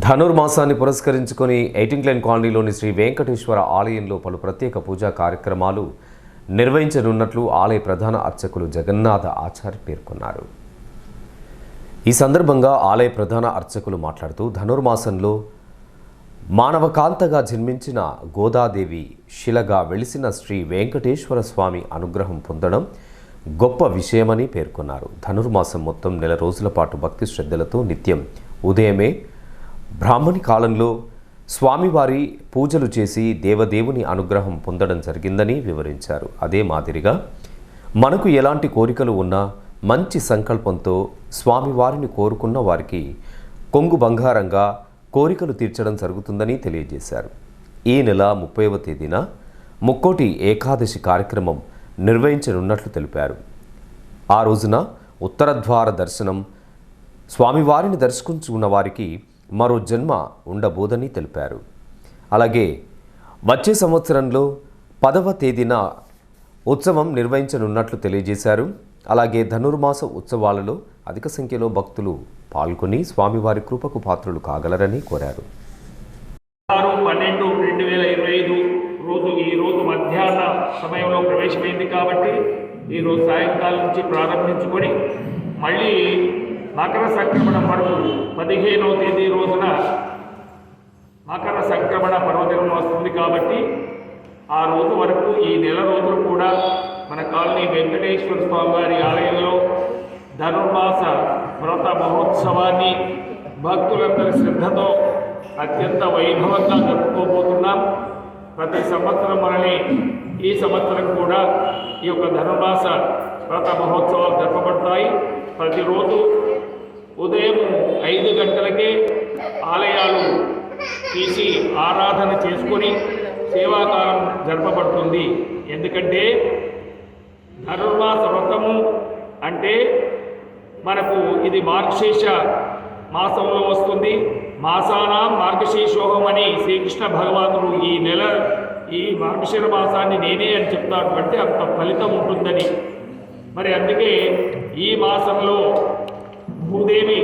ధనుర్మాసాన్ని పురస్కరించుకొని ఎయిటింగ్లైన్ కాలనీలోని శ్రీ వెంకటేశ్వర ఆలయంలో పలు ప్రత్యేక పూజా కార్యక్రమాలు నిర్వహించనున్నట్లు ఆలయ ప్రధాన అర్చకులు జగన్నాథ ఆచార్య పేర్కొన్నారు. ఈ సందర్భంగా ఆలయ ప్రధాన అర్చకులు మాట్లాడుతూ ధనుర్మాసంలో మానవకాంతగా జన్మించిన గోదాదేవి శిలగా వెలిసిన శ్రీ వెంకటేశ్వర స్వామి అనుగ్రహం పొందడం గొప్ప విషయమని పేర్కొన్నారు. ధనుర్మాసం మొత్తం నెల రోజుల పాటు భక్తి శ్రద్ధలతో నిత్యం ఉదయమే బ్రాహ్మణి కాలంలో స్వామివారి పూజలు చేసి దేవదేవుని అనుగ్రహం పొందడం జరిగిందని వివరించారు. అదే మాదిరిగా మనకు ఎలాంటి కోరికలు ఉన్నా మంచి సంకల్పంతో స్వామివారిని కోరుకున్న వారికి కొంగు బంగారంగా కోరికలు తీర్చడం జరుగుతుందని తెలియజేశారు. ఈ నెల ముప్పైవ తేదీన ముక్కోటి ఏకాదశి కార్యక్రమం నిర్వహించనున్నట్లు తెలిపారు. ఆ రోజున ఉత్తర ద్వార దర్శనం స్వామివారిని దర్శించుకున్న వారికి మరో జన్మ ఉండబోదని తెలిపారు. అలాగే వచ్చే సంవత్సరంలో పదవ తేదీన ఉత్సవం నిర్వహించనున్నట్లు తెలియజేశారు. అలాగే ధనుర్మాస ఉత్సవాలలో అధిక సంఖ్యలో భక్తులు పాల్గొని స్వామివారి కృపకు పాత్రులు కాగలరని కోరారు. ఆరు పన్నెండు రెండు వేల ఇరవై ఐదు రోజు ఈ రోజు మధ్యాహ్న సమయంలో ప్రవేశమైంది కాబట్టి ఈరోజు సాయంకాలం నుంచి ప్రారంభించుకొని మళ్ళీ మకర సంక్రమణ పర్వం పదిహేనవ తేదీ రోజున మకర సంక్రమణ పర్వదినం వస్తుంది కాబట్టి ఆ రోజు వరకు ఈ నెల రోజులు కూడా మన కాలనీ వెంకటేశ్వర స్వామి వారి ఆలయంలో ధనుర్మాస వ్రత మహోత్సవాన్ని భక్తులందరి శ్రద్ధతో అత్యంత వైభవంగా జరుపుకోబోతున్నాం. ప్రతి సంవత్సరం మనని ఈ సంవత్సరం కూడా ఈ యొక్క ధనుర్మాస వ్రత మహోత్సవాలు జరపబడతాయి. ప్రతిరోజు ఉదయం ఐదు గంటలకే ఆలయాలు తీసి ఆరాధన చేసుకొని సేవాకాలం జరపబడుతుంది. ఎందుకంటే ధనుర్మాస వ్రతము అంటే మనకు ఇది మార్గశీర్ష మాసంలో వస్తుంది. మాసాన మార్గశీర్షోహం అని శ్రీకృష్ణ భగవానుడు ఈ నెల ఈ మార్గశీర మాసాన్ని నేనే అని చెప్తాను అంటే అంత ఫలితం ఉంటుందని. మరి అందుకే ఈ మాసంలో భూదేవి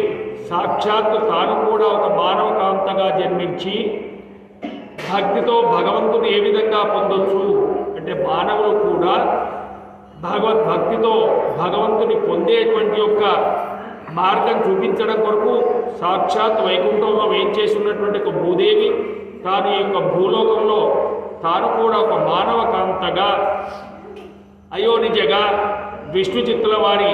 సాక్షాత్తు తాను కూడా ఒక మానవ కాంతగా జన్మించి భక్తితో భగవంతుని ఏ విధంగా పొందొచ్చు? అంటే మానవులు కూడా భగవద్భక్తితో భగవంతుని పొందేటువంటి యొక్క మార్గం చూపించడం కొరకు సాక్షాత్ వైకుంఠంలో వేయించేసి ఉన్నటువంటి ఒక భూదేవి తాను ఈ యొక్క భూలోకంలో తాను కూడా ఒక మానవ కాంతగా అయోనిజగా విష్ణు చిత్తుల వారి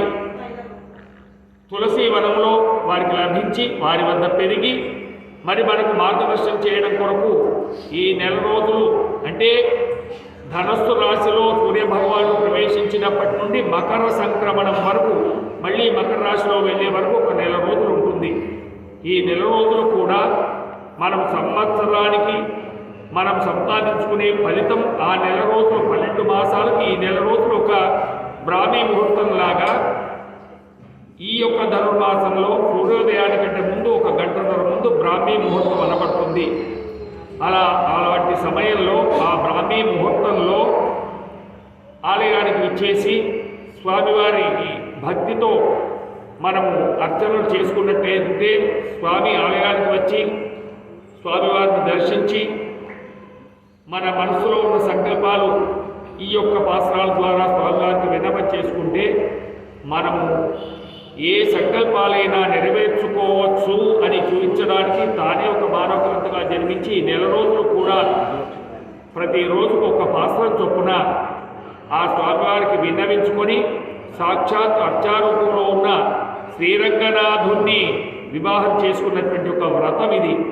తులసి వనంలో వారికి లభించి వారి వద్ద పెరిగి మరి మనకు మార్గదర్శనం చేయడం కొరకు ఈ నెల రోజులు అంటే ధనస్సు రాశిలో సూర్యభగవానుడు ప్రవేశించినప్పటి నుండి మకర సంక్రమణం వరకు మళ్ళీ మకర రాశిలో వెళ్ళే వరకు ఒక నెల రోజులు ఉంటుంది. ఈ నెల రోజులు కూడా మనం సంవత్సరానికి మనం సంపాదించుకునే ఫలితం ఆ నెల రోజులు పన్నెండు మాసాలకు ఈ నెల రోజులు ఒక బ్రాహ్మీ ముహూర్తం లాగా ఈ యొక్క ధనుర్మాసంలో సూర్యోదయానికంటే ముందు ఒక గంటన్నర ముందు బ్రాహ్మీ ముహూర్తం అనబడుతుంది. అలా అలాంటి సమయంలో ఆ బ్రాహ్మీ ముహూర్తంలో ఆలయానికి ఇచ్చేసి స్వామివారికి భక్తితో మనము అర్చనలు చేసుకున్నట్లయితే స్వామి ఆలయానికి వచ్చి స్వామివారిని దర్శించి మన మనసులో ఉన్న సంకల్పాలు ఈ యొక్క పాసరాల ద్వారా స్వామివారికి విన్నప చేసుకుంటే మనము ఏ సంకల్పాలైనా నెరవేర్చుకోవచ్చు అని చూపించడానికి తానే ఒక మానవకరంతగా జన్మించి నెల రోజులు కూడా ప్రతిరోజుకు ఒక పాత్ర చొప్పున ఆ స్వామివారికి విన్నవించుకొని సాక్షాత్ అర్చారూపంలో ఉన్న శ్రీరంగనాథుణ్ణి వివాహం చేసుకున్నటువంటి ఒక వ్రతం ఇది.